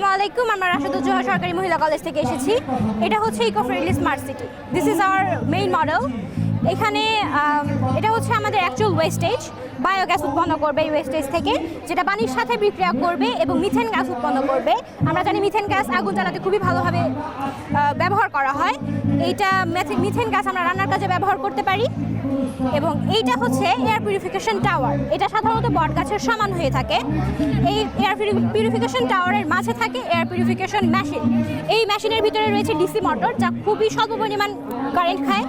আসসালামু আলাইকুম, আমরা রাশেদুজ্জোহা সরকারি মহিলা কলেজ থেকে এসেছি। এটা হচ্ছে eco friendly smart city this is our main model এখানে এটা হচ্ছে আমাদের অ্যাকচুয়াল ওয়েস্টেজ বায়োগ্যাস উৎপন্ন করবে এই ওয়েস্টেজ থেকে, যেটা পানির সাথে বিক্রিয়া করবে এবং মিথেন গ্যাস উৎপন্ন করবে। আমরা জানি মিথেন গ্যাস আগুন জ্বালাতে খুবই ভালোভাবে ব্যবহার করা হয়। এইটা মেথে- মিথেন গ্যাস আমরা রান্নার কাজে ব্যবহার করতে পারি। এবং এইটা হচ্ছে এয়ার পিউরিফিকেশন টাওয়ার এটা সাধারণত বট গাছের সমান হয়ে থাকে। এই এয়ার পিউরিফিকেশন টাওয়ারের মাঝে থাকে এয়ার পিউরিফিকেশন মেশিন এই মেশিনের ভিতরে রয়েছে ডিসি মোটর যা খুবই স্বল্প পরিমাণ কারেন্ট খায়।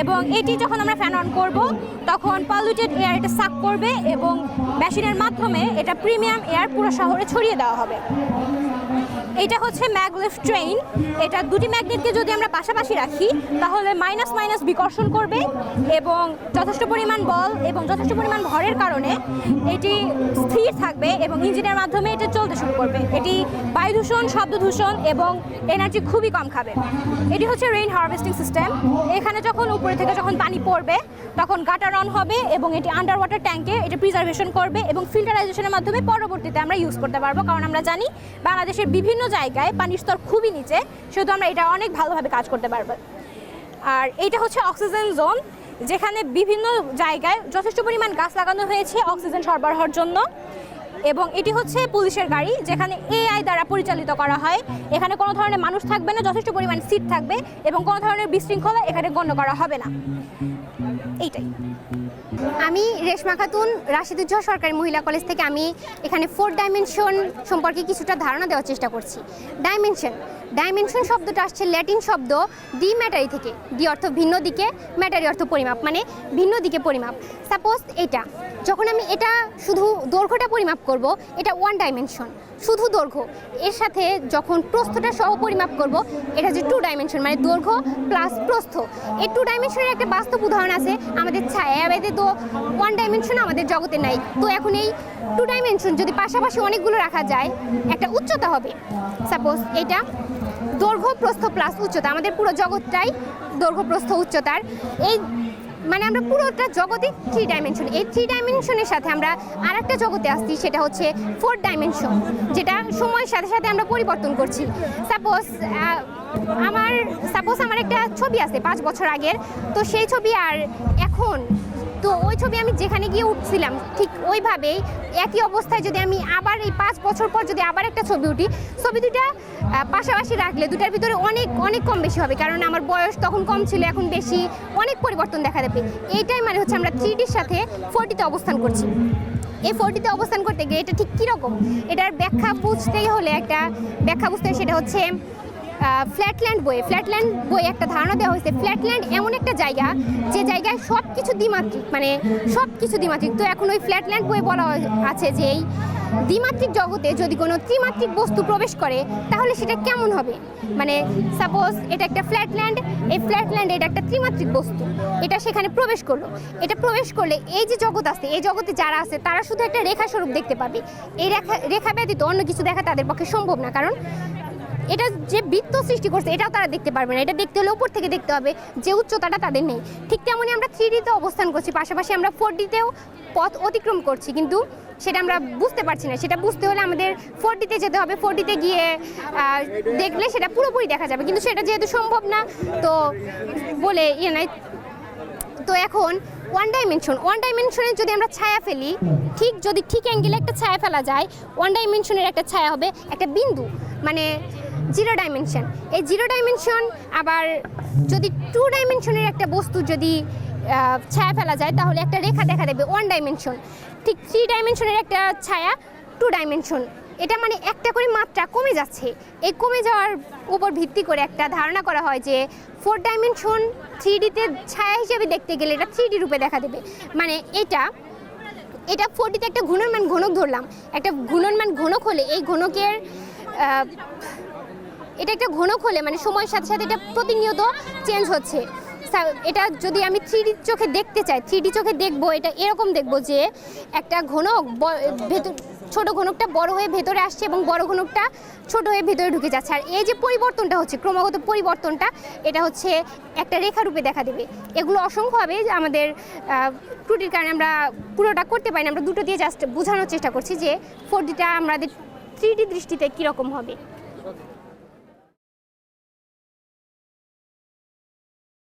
এবং এটি যখন আমরা ফ্যান অন করব, তখন পলিউটেড এয়ার এটা সাক করবে এবং মেশিনের মাধ্যমে এটা প্রিমিয়াম এয়ার পুরো শহরে ছড়িয়ে দেওয়া হবে। এটা হচ্ছে ম্যাগলিফ ট্রেন এটা দুটি ম্যাগনেটকে যদি আমরা পাশাপাশি রাখি, তাহলে মাইনাস মাইনাস বিকর্ষণ করবে এবং যথেষ্ট পরিমাণ বল এবং যথেষ্ট পরিমাণ ভরের কারণে এটি স্থির থাকবে এবং ইঞ্জিনের মাধ্যমে এটা চলতে শুরু করবে। এটি বায়ু দূষণ শব্দ দূষণ এবং এনার্জি খুবই কম খাবে। এটি হচ্ছে রেইন হারভেস্টিং সিস্টেম এখানে যখন উপরে থেকে যখন পানি পড়বে, তখন গাটার অন হবে এবং এটি আন্ডার ওয়াটার ট্যাঙ্কে এটা প্রিজার্ভেশন করবে এবং ফিল্টারাইজেশনের মাধ্যমে পরবর্তীতে আমরা ইউজ করতে পারব। কারণ আমরা জানি বাংলাদেশের বিভিন্ন জায়গায় পানির স্তর খুবই নিচে, সেহেতু আমরা এটা অনেক ভালোভাবে কাজ করতে পারব। আর এইটা হচ্ছে অক্সিজেন জোন, যেখানে বিভিন্ন জায়গায় যথেষ্ট পরিমাণ গাছ লাগানো হয়েছে অক্সিজেন সরবরাহের জন্য। এবং এটি হচ্ছে পুলিশের গাড়ি, যেখানে এআই দ্বারা পরিচালিত করা হয়। এখানে কোনো ধরনের মানুষ থাকবে না, যথেষ্ট পরিমাণ সিট থাকবে এবং কোনো ধরনের বিশৃঙ্খলা এখানে গণ্য করা হবে না। এইটাই। আমি রেশমা খাতুন, রাশিদুজ্জোহা সরকারি মহিলা কলেজ থেকে আমি এখানে ফোর ডাইমেনশন সম্পর্কে কিছুটা ধারণা দেওয়ার চেষ্টা করছি। ডাইমেনশন ডাইমেনশন শব্দটা আসছে ল্যাটিন শব্দ ডি ম্যাটারি থেকে। ডি অর্থ ভিন্ন দিকে ম্যাটারি অর্থ পরিমাপ মানে ভিন্ন দিকে পরিমাপ। সাপোজ এটা, যখন আমি এটা শুধু দৈর্ঘ্যটা পরিমাপ করব, এটা ওয়ান ডাইমেনশন শুধু দৈর্ঘ্য। এর সাথে যখন প্রস্থটা সহ পরিমাপ করব, এটা হচ্ছে টু ডাইমেনশন মানে দৈর্ঘ্য প্লাস প্রস্থ। এই টু ডাইমেনশনের একটা বাস্তব উদাহরণ আছে, আমাদের ছায়া বেদে তো ওয়ান ডাইমেনশন আমাদের জগতে নাই। তো এখন এই টু ডাইমেনশন যদি পাশাপাশি অনেকগুলো রাখা যায়, একটা উচ্চতা হবে। সাপোজ এটা দৈর্ঘ্য, প্রস্থ প্লাস উচ্চতা। আমাদের পুরো জগৎটাই দৈর্ঘ্য, প্রস্থ, উচ্চতার। এই মানে আমরা পুরোটা জগতে থ্রি ডাইমেনশন এই থ্রি ডাইমেনশনের সাথে আমরা আর একটা জগতে আসছি, সেটা হচ্ছে ফোর ডাইমেনশন যেটা সময়ের সাথে সাথে আমরা পরিবর্তন করছি। সাপোজ আমার সাপোজ আমার একটা ছবি আছে পাঁচ বছর আগের, তো সেই ছবি আর এখন তো ওই ছবি আমি যেখানে গিয়ে উঠছিলাম, ঠিক ওইভাবেই একই অবস্থায় যদি আমি আবার এই পাঁচ বছর পর যদি আবার একটা ছবি উঠি, ছবি দুটা পাশাপাশি রাখলে দুটার ভিতরে অনেক অনেক কম বেশি হবে। কারণ আমার বয়স তখন কম ছিল, এখন বেশি, অনেক পরিবর্তন দেখা দেবে এইটাই মানে হচ্ছে আমরা থ্রিডির সাথে ফোরটিতে অবস্থান করছি। এই ফোরটিতে অবস্থান করতে গিয়ে এটা ঠিক কীরকম? এটার ব্যাখ্যা বুঝতেই হলে একটা ব্যাখ্যা বুঝতে সেটা হচ্ছে ফ্ল্যাটল্যান্ড বইয়ে ফ্ল্যাটল্যান্ড বইয়ে একটা ধারণা দেওয়া হয়েছে। ফ্ল্যাটল্যান্ড এমন একটা জায়গা, যে জায়গায় সব কিছু দ্বিমাত্রিক মানে সব কিছু দ্বিমাত্রিক। তো এখন ওই ফ্ল্যাটল্যান্ড বইয়ে বলা আছে যে এই দ্বিমাত্রিক জগতে যদি কোনো ত্রিমাত্রিক বস্তু প্রবেশ করে, তাহলে সেটা কেমন হবে? মানে সাপোজ এটা একটা ফ্ল্যাটল্যান্ড এই ফ্ল্যাটল্যান্ড এটা একটা ত্রিমাত্রিক বস্তু। এটা সেখানে প্রবেশ করল। এটা প্রবেশ করলে এই যে জগৎ আছে, এই জগতে যারা আছে, তারা শুধু একটা রেখা স্বরূপ দেখতে পাবে। এই রেখা রেখা ব্যতীত অন্য কিছু দেখা তাদের পক্ষে সম্ভব না। কারণ এটা যে বৃত্ত সৃষ্টি করছে, এটাও তারা দেখতে পারবে না। এটা দেখতে হলে উপর থেকে দেখতে হবে যে উচ্চতাটা তাদের নেই। ঠিক তেমনই আমরা থ্রি ডিতে অবস্থান করছি, পাশাপাশি আমরা ফোর ডিতেও পথ অতিক্রম করছি, কিন্তু সেটা আমরা বুঝতে পারছি না। সেটা বুঝতে হলে আমাদের ফোর ডিতে যেতে হবে। ফোর ডিতে গিয়ে দেখলে সেটা পুরোপুরি দেখা যাবে। কিন্তু সেটা যেহেতু সম্ভব না, তো বলে ইয়ে নাই। তো এখন ওয়ান ডাইমেনশন ওয়ান ডাইমেনশনের যদি আমরা ছায়া ফেলি, ঠিক যদি ঠিক অ্যাঙ্গেলে একটা ছায়া ফেলা যায় ওয়ান ডাইমেনশনের একটা ছায়া হবে একটা বিন্দু। মানে জিরো ডাইমেনশন এই জিরো ডাইমেনশন আবার যদি টু ডাইমেনশনের একটা বস্তু যদি ছায়া ফেলা যায়, তাহলে একটা রেখা দেখা দেবে ওয়ান ডাইমেনশন ঠিক থ্রি ডাইমেনশনের একটা ছায়া টু ডাইমেনশন এটা মানে একটা করে মাত্রা কমে যাচ্ছে। এই কমে যাওয়ার উপর ভিত্তি করে একটা ধারণা করা হয় যে ফোর ডাইমেনশন থ্রি ডিতে ছায়া হিসেবে দেখতে গেলে এটা থ্রি ডি রূপে দেখা দেবে। মানে এটা এটা ফোরটিতে একটা ঘূর্ণনমান ঘনক ধরলাম। একটা ঘূর্ণনমান ঘনক হলে এই ঘনকের এটা একটা ঘনক হলে মানে সময়ের সাথে সাথে এটা প্রতিনিয়ত চেঞ্জ হচ্ছে। এটা যদি আমি থ্রি চোখে দেখতে চাই থ্রি চোখে দেখব, এটা এরকম দেখব যে একটা ঘনক ভেতর, ছোট ঘনকটা বড় হয়ে ভেতরে আসছে এবং বড় ঘনকটা ছোট হয়ে ভেতরে ঢুকে যাচ্ছে। আর এই যে পরিবর্তনটা হচ্ছে, ক্রমাগত পরিবর্তনটা, এটা হচ্ছে একটা রেখা রূপে দেখা দেবে। এগুলো অসংখ্য হবে আমাদের ত্রুটির কারণে আমরা পুরোটা করতে পারি না। আমরা দুটো দিয়ে জাস্ট বোঝানোর চেষ্টা করছি যে ফোর ডিটা আমাদের থ্রি দৃষ্টিতে কীরকম হবে?